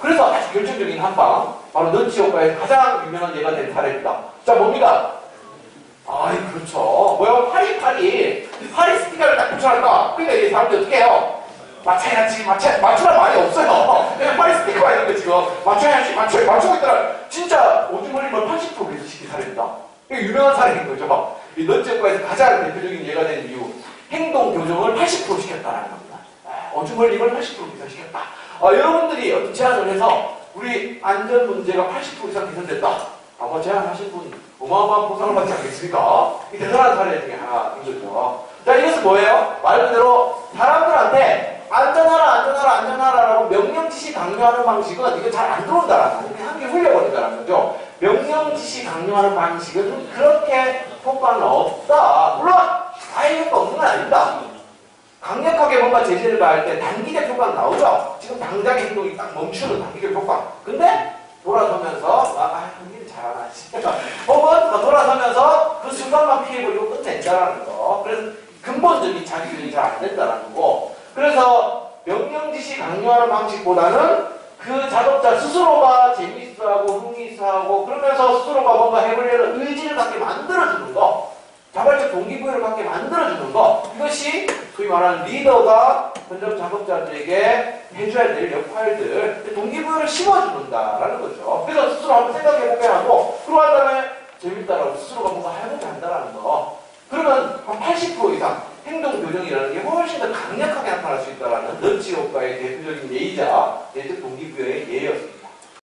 그래서 아주 결정적인 한방 바로 넌치 효과의 가장 유명한 예가 된 사례입니다. 자 뭡니까? 아이 그렇죠. 뭐야 파리 파리 파리 스티커를 딱 붙여놨다. 그러니까 이 사람들이 어떻게 해요? 맞춰야지 맞춰 맞추란 말이 없어요. 그냥 파리 스티커가 있는데 지금 맞춰야지 맞춰 맞추고 있더라. 진짜 오줌 흘림을 80% 배수시킨 사례입니다. 이게 유명한 사례인 거죠. 이 넌치 효과에서 가장 대표적인 예가 된 이유 행동 교정을 80% 시켰다라는 겁니다. 흘림을 80% 개선시켰다. 아, 여러분들이 어떤 제안을 해서 우리 안전 문제가 80% 이상 개선됐다. 아마 제안하신 분 어마어마한 보상을 받지 않겠습니까? 이 대단한 사례 중에 하나인 거죠. 자, 이것은 뭐예요? 말 그대로 사람들한테 안전하라, 안전하라, 안전하라라고 명령 지시 강요하는 방식은 이거 잘안 들어온다라는. 그냥 한개 흘려버린다는 거죠. 명령 지시 강요하는 방식은 그렇게 효과는 없다. 물론 효과 없는 건 아닙니다. 강력하게 뭔가 제재를 가할 때 단기적 효과는 나오죠. 지금 당장의 행동이 딱 멈추는 단기적 효과. 근데 돌아서면서 아, 아일 잘하나 혹은 돌아서면서 그 순간만 피해버리고 끝낸다라는 거. 그래서 근본적인 자기들이 잘 안 된다라는 거고. 그래서 명령 지시 강요하는 방식보다는 그 작업자 스스로가 재미있어하고 흥미있어하고 그러면서 스스로가 뭔가 해보려는 의지를 갖게 만들어주는 거. 동기부여를 갖게 만들어주는 것 이것이 소위 말하는 리더가 현장 작업자들에게 해줘야 될 역할들 동기부여를 심어주는다라는 거죠. 그래서 스스로 한번 생각해보게 하고 그러한 다음에 재밌다라고 스스로가 뭔가 해보게 한다라는 거. 그러면 한 80% 이상 행동 교정이라는 게 훨씬 더 강력하게 나타날 수 있다는 런치 효과의 대표적인 예이자 예측 동기부여의 예였습니다.